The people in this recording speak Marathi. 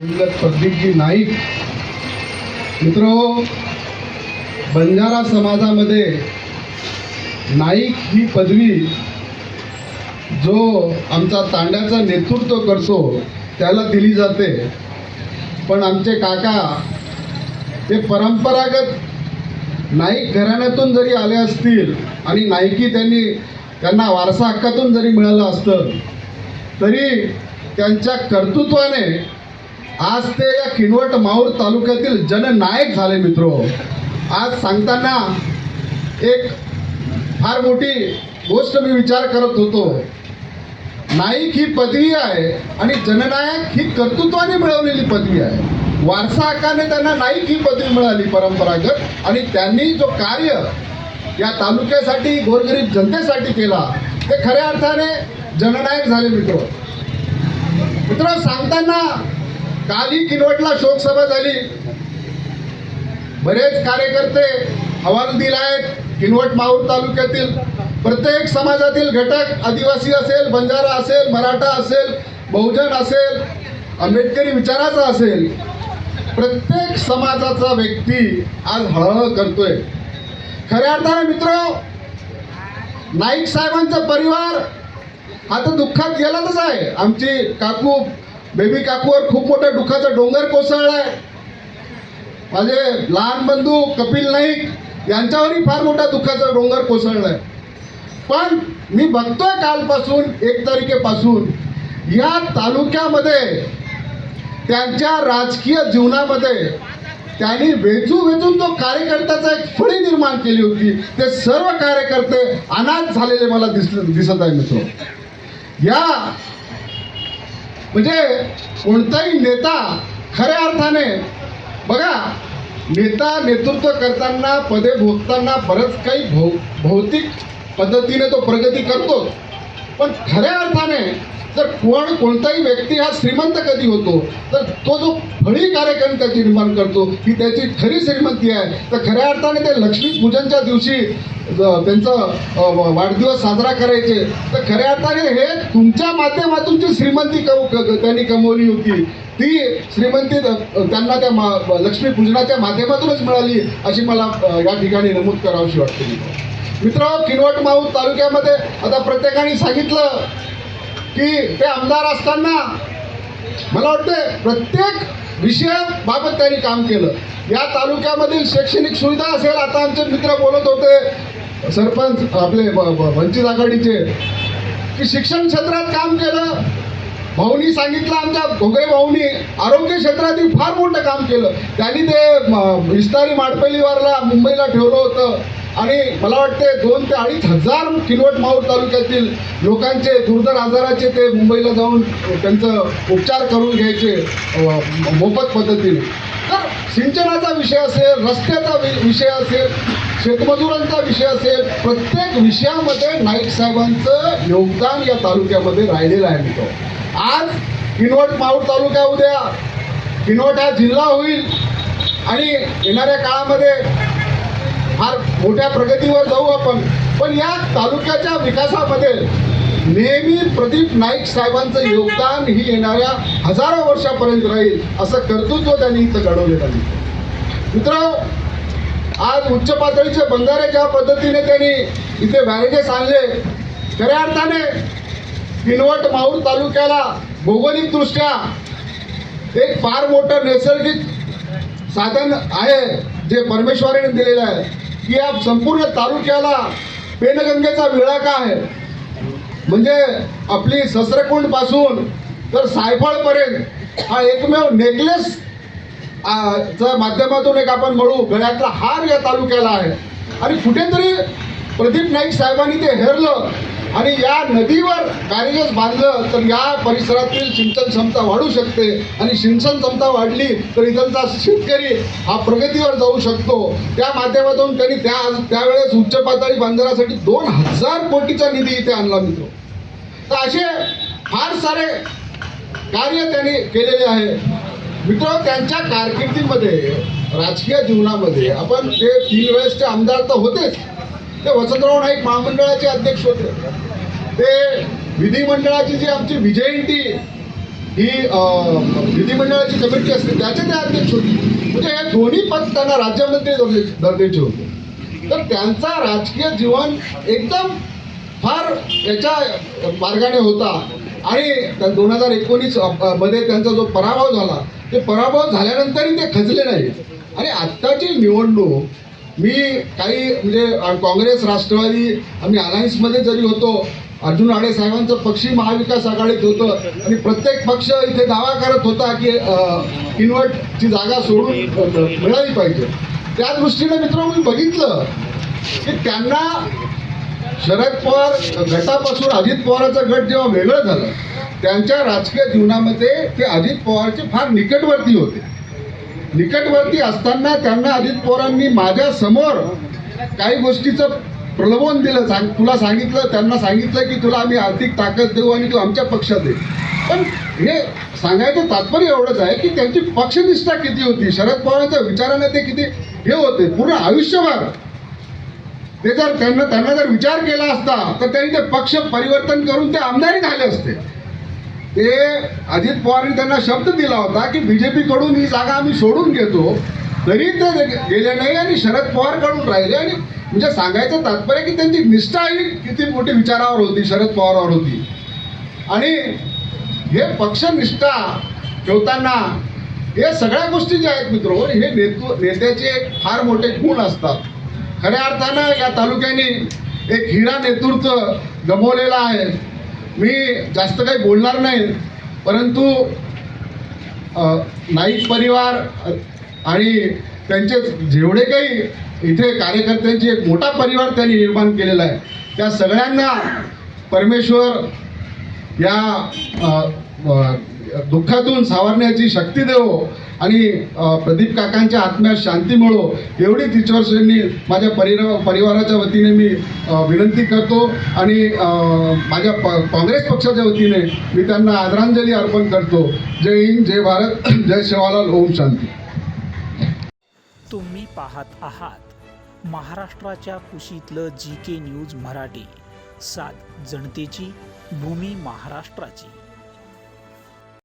प्रदीपजी नाईक मित्र बंजारा समाजामध्ये नाईक ही पदवी जो आमचा तांड्याचं नेतृत्व करतो त्याला दिली जाते. पण आमचे काका ते परंपरागत नाईक घराण्यातून जरी आले असतील आणि नाईकी त्यांनी त्यांना वारसा हक्कातून जरी मिळालं असतं तरी त्यांच्या कर्तृत्वाने आज ते या किनवट माहूर तालुक्यातील जननायक झाले मित्रो. आज सांगताना एक फार मोठी गोष्ट मी विचार करत होतो. नाईक ही पदवी आहे आणि जननायक ही कर्तृत्वाने मिळवलेली पदवी आहे. वारसा हक्काने त्यांना नाईक ही पदवी मिळाली परंपरागत आणि त्यांनी जो कार्य या तालुक्यासाठी गोरगरीब जनतेसाठी केला ते खऱ्या अर्थाने जननायक झाले मित्र. मित्र सांगताना काली किनवटला शोकसभा झाली. बरेच कार्यकर्ते हवालदिल आहेत किनवट माहूर तालुक्यातील. प्रत्येक समाजातील घटक आदिवासी असेल बंजारा असेल मराठा असेल बहुजन असेल आंबेडकरी विचाराचा असेल. प्रत्येक समाजाचा व्यक्ती आज हळहळ करतोय. खऱ्या अर्थाने मित्र नाईक साहेबांचा परिवार आता दुःखात गेलाच आहे. आमची काकू बेबी काकूवर खूप मोठा दुःखाचा डोंगर कोसळलाय. माझे लहान बंधू कपिल नाईक यांच्यावरही फार मोठा दुःखाचा डोंगर कोसळलाय. पण मी बघतोय कालपासून एक तारखेपासून या तालुक्यामध्ये त्यांच्या राजकीय जीवनामध्ये त्यांनी वेचू वेचून तो कार्यकर्त्याचा एक फळी निर्माण केली होती. ते सर्व कार्यकर्ते अनाथ झालेले मला दिस दिसत आहे मित्र या म्हणजे कोणताही नेता खऱ्या अर्थाने बघा नेता नेतृत्व करताना पदे भोगताना बरंच काही भौ भौतिक पद्धतीने तो प्रगती करतो पण खऱ्या अर्थाने जर कोण कोणताही व्यक्ती हा श्रीमंत कधी होतो तर तो जो फळी कार्यक्रम त्याची निर्माण करतो ही त्याची खरी श्रीमंती आहे. तर खऱ्या अर्थाने ते लक्ष्मी पूजनच्या दिवशी त्यांचा वाढदिवस साजरा करायचे. तर खऱ्या अर्थाने हे तुमच्या माध्यमातून जी श्रीमंती कम क- त्यांनी कमवली होती ती श्रीमंती त्यांना त्या मा- लक्ष्मी पूजनाच्या माध्यमातूनच मिळाली अशी मला या ठिकाणी नमूद करावीशी वाटते. मित्र किनवट माऊ तालुक्यामध्ये आता प्रत्येकाने सांगितलं की ते आमदार असताना मला वाटतं प्रत्येक विषयाबाबत त्यांनी काम केलं. या तालुक्यामधील शैक्षणिक सुविधा असेल आता आमचे मित्र बोलत होते सरपंच आपले ब- वंचित आघाडीचे की शिक्षण क्षेत्रात काम केलं. भाऊनी सांगितलं आमच्या घोगरे भाऊनी आरोग्य क्षेत्रातील फार मोठं काम केलं. त्यांनी ते इस्तारी माडपलीवारला मुंबईला ठेवलं होतं. आणि मला वाटते दोन ते अडीच हजार किनवट माऊर तालुक्यातील लोकांचे दुर्धर आजाराचे ते मुंबईला जाऊन त्यांचं उपचार करून घ्यायचे मोफत पद्धतीने. तर सिंचनाचा विषय असेल रस्त्याचा वि- विषय असेल शेतमजुरांचा विषय असेल प्रत्येक विषयामध्ये नाईक साहेबांचं योगदान या तालुक्यामध्ये राहिलेलं आहे मित्र आज किनवट माऊर तालुका उद्या किनवट हा जिल्हा होईल आणि येणाऱ्या काळामध्ये फार मोठ्या प्रगतीवर जाऊ आपण. पण या तालुक्याच्या विकासामध्ये नेहमी प्रदीप नाईक साहेबांचं योगदान ही येणाऱ्या हजारो वर्षापर्यंत राहील असं कर्तृत्व त्यांनी इथं घडवलेलं आहे. मित्र आज उच्च पातळीचे बंधारे ज्या पद्धतीने त्यांनी इथे बॅरेजेस आणले खऱ्या अर्थाने किनवट माहूर तालुक्याला भौगोलिकदृष्ट्या एक फार मोठं नैसर्गिक साधन आहे जे परमेश्वराने दिलेलं आहे. की या संपूर्ण तालुक्याला पेनगंगेचा विळाका आहे? म्हणजे आपली ससरकुंडपासून तर सायफळपर्यंत हा एकमेव नेकलेस च्या माध्यमातून एक आपण म्हणू गळ्यातला हार या तालुक्याला आहे. आणि कुठेतरी प्रदीप नाईक साहेबांनी ते हेरलं. आणि या नदीवर बॅरेजेस बांधलं तर या परिसरातील सिंचन क्षमता वाढू शकते. आणि सिंचन क्षमता वाढली तर इथलचा शेतकरी हा प्रगतीवर जाऊ शकतो. त्या माध्यमातून त्यांनी त्या त्यावेळेस उच्च पातळी बांधण्यासाठी दोन हजार कोटीचा निधी इथे आणला मित्र. तर असे फार सारे कार्य त्यांनी केलेले आहे. मित्र त्यांच्या कारकिर्दीमध्ये राजकीय जीवनामध्ये आपण ते तीन वेळेसचे आमदार तर होतेच. ते वसंतराव नाईक महामंडळाचे अध्यक्ष होते. ते विधिमंडळाची जी आमची विजयंती ही विधिमंडळाची कमिटी असते त्याचे ते अध्यक्ष होते. म्हणजे हे दोन्ही पद त्यांना राज्यमंत्री दर्जेचे होते. तर त्यांचा राजकीय जीवन एकदम फार याच्या मार्गाने होता. आणि दोन हजार एकोणीसमध्ये त्यांचा जो पराभव झाला ते पराभव झाल्यानंतरही ते खचले नाही आणि आत्ताची निवडणूक मी काही म्हणजे काँग्रेस राष्ट्रवादी आम्ही अलायन्समध्ये जरी होतो अर्जुन आडे साहेबांचं पक्षी महाविकास आघाडीत होतं आणि प्रत्येक पक्ष इथे दावा करत होता की इन्व्हर्टची जागा सोडून मिळाली पाहिजे. त्या दृष्टीने मित्र मी बघितलं की त्यांना शरद पवार गटापासून अजित पवाराचा गट जेव्हा वेगळं झालं त्यांच्या राजकीय जीवनामध्ये ते अजित पवारचे फार निकटवर्ती होते. निकटवर्ती असताना त्यांना अजित पवारांनी माझ्यासमोर काही गोष्टीचं प्रलोभन दिलं सांग तुला सांगितलं त्यांना सांगितलं की तुला आम्ही आर्थिक ताकद देऊ आणि तू आमच्या पक्षात ये. पण हे सांगायचं तात्पर्य एवढंच आहे की त्यांची पक्षनिष्ठा किती होती शरद पवारांच्या विचाराने ते किती हे होते पूर्ण आयुष्यभर. ते जर त्यांना त्यांना जर विचार केला असता तर त्यांनी ते पक्ष परिवर्तन करून ते आमदारी झाले असते. ते अजित पवारांनी त्यांना शब्द दिला होता की बी जे पीकडून ही जागा आम्ही सोडून घेतो. तरी ते गेले नाही आणि शरद पवारकडून राहिले आणि म्हणजे सांगायचं तात्पर्य की त्यांची निष्ठा ही किती मोठी विचारावर होती शरद पवारावर होती. आणि हे पक्षनिष्ठा ठेवताना हे सगळ्या गोष्टी ज्या आहेत मित्र हे नेतृ नेत्याचे एक फार मोठे गुण असतात. खऱ्या अर्थानं या तालुक्याने एक हिरा नेतृत्व गमवलेला आहे. मी जास्त काही बोलणार नाही परंतु नाईक परिवार आणि त्यांचे जेवढे काही इथे कार्यकर्त्यांचे एक मोठा परिवार त्यांनी निर्माण केलेला आहे त्या सगळ्यांना परमेश्वर या आ, आ, दुःखातून सावरण्याची शक्ती देवो आणि प्रदीप काकांच्या आत्म्यात शांती मिळो एवढीच ईश्वरश्रेणी माझ्या परिवार परिवाराच्या वतीने मी विनंती करतो आणि माझ्या प काँग्रेस पक्षाच्या वतीने मी त्यांना आदरांजली अर्पण करतो. जय हिंद जय भारत जय शिवालाल ओम शांती. तुम्ही पाहत आहात महाराष्ट्राच्या कुशीतलं जी के न्यूज मराठी. सात जनतेची भूमी महाराष्ट्राची.